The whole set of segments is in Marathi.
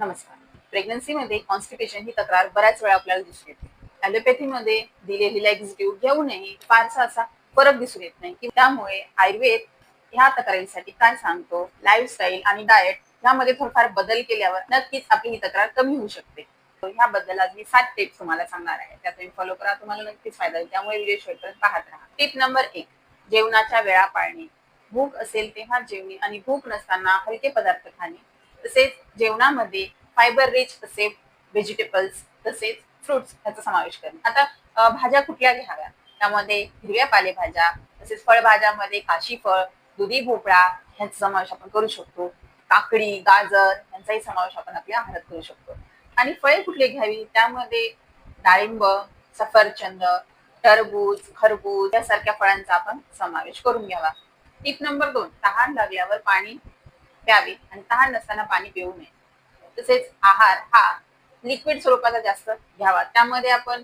नमस्कार. प्रेग्नन्सीमध्ये कॉन्स्टिपेशन ही तक्रार बऱ्याच वेळा आपल्याला दिसून येते. ॲलोपॅथीमध्ये दिलेली लेक्झिटिव्ह घेऊनही फारसा असा फरक दिसून येत नाही. की त्यामुळे आयुर्वेद ह्या तक्रारीसाठी काय सांगतो लाईफस्टाईल आणि डाएट यामध्ये थोडंफार बदल केल्यावर नक्कीच आपली ही तक्रार कमी होऊ शकते. ह्याबद्दल आज मी सात टिप्स तुम्हाला सांगणार आहे. त्या तुम्ही फॉलो करा तुम्हाला नक्कीच फायदा होईल. त्यामुळे व्हिडिओ शेवटपर्यंत पाहत राहा. टिप नंबर एक जेवणाच्या वेळा पाळणे. भूक असेल तेव्हा जेवणे आणि भूक नसताना हलके पदार्थ खाणे. तसेच जेवणामध्ये फायबर रिच असे व्हेजिटेबल्स तसेच फ्रुट्स ह्याचा समावेश करणे. आता भाज्या कुठल्या घ्याव्या? त्यामध्ये हिरव्या पालेभाज्या तसेच फळभाज्यामध्ये काशी फळ दुधी भोपळा ह्याचा समावेश आपण करू शकतो. काकडी गाजर यांचाही समावेश आपण आपल्या आहारात करू शकतो. आणि फळे कुठली घ्यावी? त्यामध्ये डाळिंब सफरचंद टरबूज खरबूज यासारख्या फळांचा आपण समावेश करून घ्यावा. टीप नंबर दोन तहान लागल्यावर पाणी प्यावे आणि तहान नसताना पाणी पिऊ नये. तसेच आहार हा लिक्विड स्वरूपाचा जास्त घ्यावा. त्यामध्ये आपण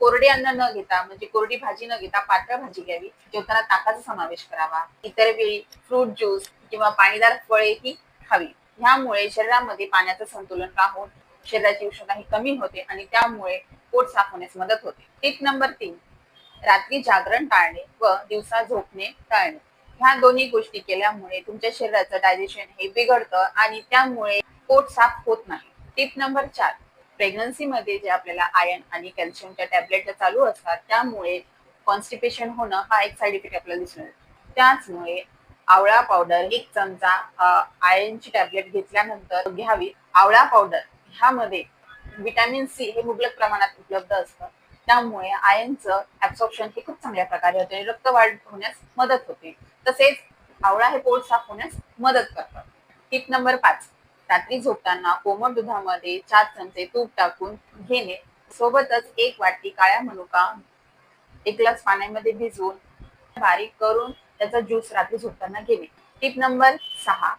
कोरडे अन्न न घेता म्हणजे कोरडी भाजी न घेता पातळ भाजी घ्यावी जेवताना ताकाचा समावेश करावा. इतर वेळी फ्रूट ज्यूस किंवा पाणीदार फळे ही खावी. ह्यामुळे शरीरामध्ये पाण्याचं संतुलन राहून शरीराची उष्णता ही कमी होते आणि त्यामुळे पोट साफ होण्यास मदत होते. टिप नंबर तीन रात्री जागरण टाळणे व दिवसा झोपणे टाळणे. ह्या दोन्ही गोष्टी केल्यामुळे तुमच्या शरीराचं डायजेशन हे बिघडतं आणि त्यामुळे पोट साफ होत नाही. टिप नंबर चार प्रेग्नन्सी मध्ये जे आपल्याला आयर्न आणि कॅल्शियमच्या टॅबलेट चालू असतात त्यामुळे कॉन्स्टिपेशन होणं हा एक साईड इफेक्ट आपल्याला दिसून येतो. त्याचमुळे आवळा पावडर एक चमचा अ, आयर्नची टॅबलेट घेतल्यानंतर घ्यावी. आवळा पावडर ह्यामध्ये व्हिटॅमिन सी हे मुबलक प्रमाणात उपलब्ध असतं. त्यामुळे आयनचं ऍब्सॉर्प्शन हे खूप चांगल्या प्रकारे होते. रक्त वाढ होण्यास मदत होते. तसेच आवळा हे पोट साफ होण्यास मदत करतं टिप नंबर पाच. रात्री झोपताना कोमट दुधामध्ये चार चमचे तूप टाकून घेणे. सोबतच एक वाटी काळ्या मनुका एक ग्लास पाण्यामध्ये भिजवून बारीक करून त्याचा ज्यूस रात्री झोपताना घेणे. टिप नंबर सहा.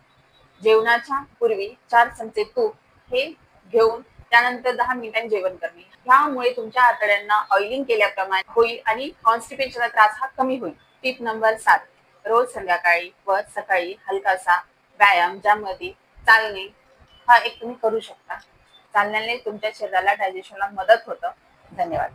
जेवणाच्या पूर्वी चार चमचे तूप हे घेऊन त्यानंतर दहा मिनिटांनी जेवण करणे. ह्यामुळे तुमच्या आतड्यांना ऑइलिंग केल्याप्रमाणे होईल आणि कॉन्स्टिपेशनचा त्रास हा कमी होईल. टिप नंबर सात. रोज संध्याकाळी व सकाळी हलकासा व्यायाम ज्यामध्ये चालणे हा एक तुम्ही करू शकता. चालण्याने तुमच्या शरीराला डायजेशनला मदत होतं. धन्यवाद.